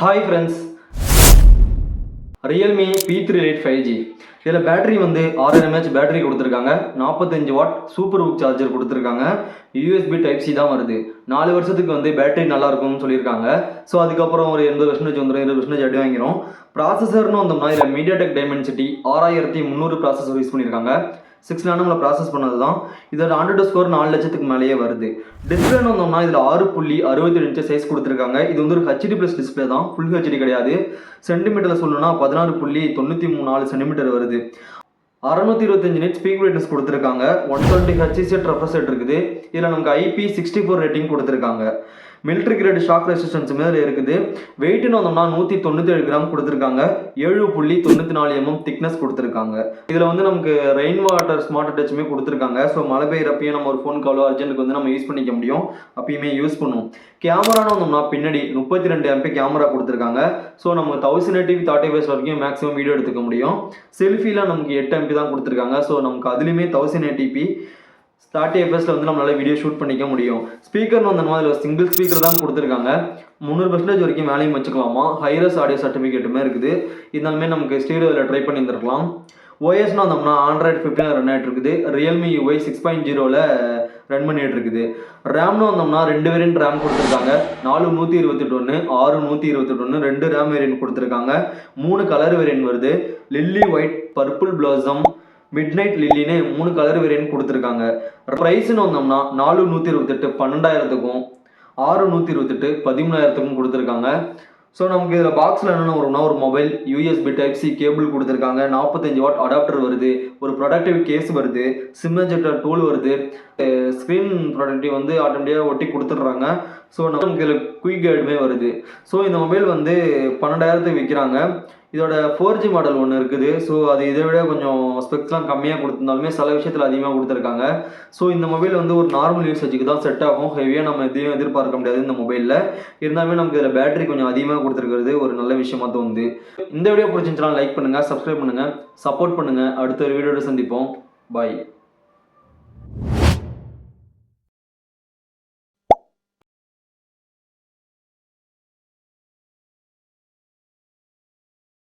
Hi friends Realme P three eight five G இதில் battery வந்து ஆறு எம்ஏஹெச் பேட்டரி கொடுத்துருக்காங்க. நாற்பத்தஞ்சு வாட் சூப்பர் புக் சார்ஜர் கொடுத்துருக்காங்க. யூஎஸ்பி டைப் சி தான் வருது. நாலு வருஷத்துக்கு வந்து பேட்டரி நல்லா இருக்கும்னு சொல்லியிருக்காங்க. ஸோ அதுக்கப்புறம் ஒரு எண்பது பர்சன்டேஜ் வந்துடும் இருபது பர்சன்டேஜ் அடி வாங்கிரும். ப்ராசஸர்னு வந்தோம்னா இதில் மீடியாடெக் டைமென்சிட்டி ஆறாயிரத்தி முந்நூறு ப்ராசஸர் யூஸ் பண்ணியிருக்காங்க. சிக்ஸ் நானும் ப்ராசஸ் பண்ணது தான் இதோட ஆண்ட்ராய்டு ஸ்கோர் நாலு லட்சத்துக்கு மேலேயே வருது. டிஸ்பிளேன்னு வந்தோம்னா இதில் ஆறு புள்ளி அறுபத்தி இன்ச்சு சைஸ் கொடுத்துருக்காங்க. இது வந்து ஒரு ஹெச்டி ப்ளஸ் டிஸ்பிளே தான். ஃபுல் ஹெச்டி கிடையாது. சென்டிமீட்டரில் சொல்லணும்னா பதினாறு புள்ளி தொண்ணூற்றி மூணு நாலு சென்டிமீட்டர் வருது. அறநூற்றி இருபத்தஞ்சு நிட் ஸ்பீக் பிரைட்னஸ் கொடுத்துருக்காங்க. ஒன் டுவெண்ட்டி ஹெச்சிசெட் செட் இருக்குது. இதில் நமக்கு ஐபி சிக்ஸ்டி ஃபோர் ரேட்டிங் கொடுத்துருக்காங்க. மிலிட்ரி கிரேட் ஷாக் ரெசிஸ்டன்ஸ் மேலே இருக்குது. வெயிட்னு வந்தோம்னா நூற்றி தொண்ணூற்றி ஏழு கிராம் கொடுத்துருக்காங்க. ஏழு புள்ளி தொண்ணூற்றி நாலு எம்எம் mm திக்னஸ் கொடுத்துருக்காங்க. இதில் வந்து நமக்கு ரெயின் வாட்டர் ஸ்மார்ட் டச்சுமே கொடுத்துருக்காங்க. ஸோ மழை பெய்யறப்பையும் நம்ம ஒரு ஃபோன் காலோ அர்ஜென்ட்டுக்கு வந்து நம்ம யூஸ் பண்ணிக்க முடியும். அப்பயுமே யூஸ் பண்ணுவோம். கேமரான்னு வந்தோம்னா பின்னாடி முப்பத்தி ரெண்டு எம்பி கேமரா கொடுத்துருக்காங்க ஸோ நம்ம தௌசண்ட் எயிட்டி தேர்ட்டி ஃபைவ் வரைக்கும் மேக்ஸிமம் வீடியோ எடுத்துக்க முடியும். செல்ஃபிலாம் நமக்கு எட்டு எம்பி தான் கொடுத்துருக்காங்க. ஸோ நமக்கு அதுலேயுமே தௌசண்ட் எயிட்டிபி தேர்ட்டி எஃப்எஸ்ல வந்து நம்மளால் வீடியோ ஷூட் பண்ணிக்க முடியும். ஸ்பீக்கர்னு வந்தோம்னா அதில் சிங்கிள் ஸ்பீக்கர் தான் கொடுத்துருக்காங்க. முந்நூறு பர்சன்டேஜ் வரைக்கும் மேலேயும் வச்சுக்கலாமா? ஹைரஸ் ஆடியோ சர்டிஃபிகேட்டுமே இருக்குது. இருந்தாலுமே நமக்கு ஸ்டீடியோவில் ட்ரை பண்ணியிருந்துருக்கலாம். ஓஎஸ்னு வந்தோம்னா ஆண்ட்ராய்டு ஃபிஃப்டினில் ரன் ஆகிட்டு இருக்குது ரியல்மி யூஐ சிக்ஸ் பாயிண்ட் ஜீரோவில் ரன் பண்ணிட்டு இருக்குது ரேம்னு வந்தோம்னா ரெண்டு வேரியன்ட் ரேம் கொடுத்துருக்காங்க. நாலு நூற்றி இருபத்தெட்டு ஒன்று ஆறு நூற்றி இருபத்தெட்டு ஒன்று ரெண்டு ரேம் வேரியன்ட் கொடுத்துருக்காங்க. மூணு கலர் வேரியன்ட் வருது. Lily white purple blossom midnight லில்லின்னு மூணு கலர் வேரியன்ட் கொடுத்துருக்காங்க. ப்ரைஸ்னு வந்தோம்னா நாலு நூற்றி இருபத்தெட்டு பன்னெண்டாயிரத்துக்கும் ஆறு நூற்றி இருபத்தெட்டு பதிமூணாயிரத்துக்கும் கொடுத்துருக்காங்க. ஸோ நமக்கு இதில் பாக்ஸில் என்னென்ன வரும்னா ஒரு mobile USB type C cable கொடுத்துருக்காங்க. நாற்பத்தஞ்சு வாட் அடாப்டர் வருது ஒரு ப்ரொடக்டிவ் கேஸ் வருது சிம் ஜெட்டர் டூல் வருது. Eh, ஸ்க்ரீன் ப்ரொடக்டிவ் வந்து ஆட்டோமேட்டிக்காக ஒட்டி கொடுத்துட்றாங்க. ஸோ நமக்கு இதில் குயிக் கைடுமே வருது. ஸோ இந்த மொபைல் வந்து பன்னெண்டாயிரத்துக்கு விற்கிறாங்க இதோட ஃபோர் ஜி மாடல் ஒன்று இருக்குது. ஸோ அது இதை விட கொஞ்சம் ஸ்பெக்ஸ்லாம் கம்மியாக கொடுத்துருந்தாலுமே சில விஷயத்தில் அதிகமாக கொடுத்துருக்காங்க. ஸோ இந்த மொபைல் வந்து ஒரு நார்மல் யூசேஜுக்கு தான் செட் ஆகும். ஹெவியாக நம்ம எதையும் எதிர்பார்க்க முடியாது இந்த மொபைலில் இருந்தாலுமே நமக்கு இதில் பேட்டரி கொஞ்சம் அதிகமாக கொடுத்துருக்கிறது ஒரு நல்ல விஷயமா தோணுது. இந்த வீடியோ பிடிச்சிருந்துச்சுன்னா லைக் பண்ணுங்கள் சப்ஸ்கிரைப் பண்ணுங்கள் சப்போர்ட் பண்ணுங்கள் அடுத்த ஒரு வீடியோட சந்திப்போம். பாய்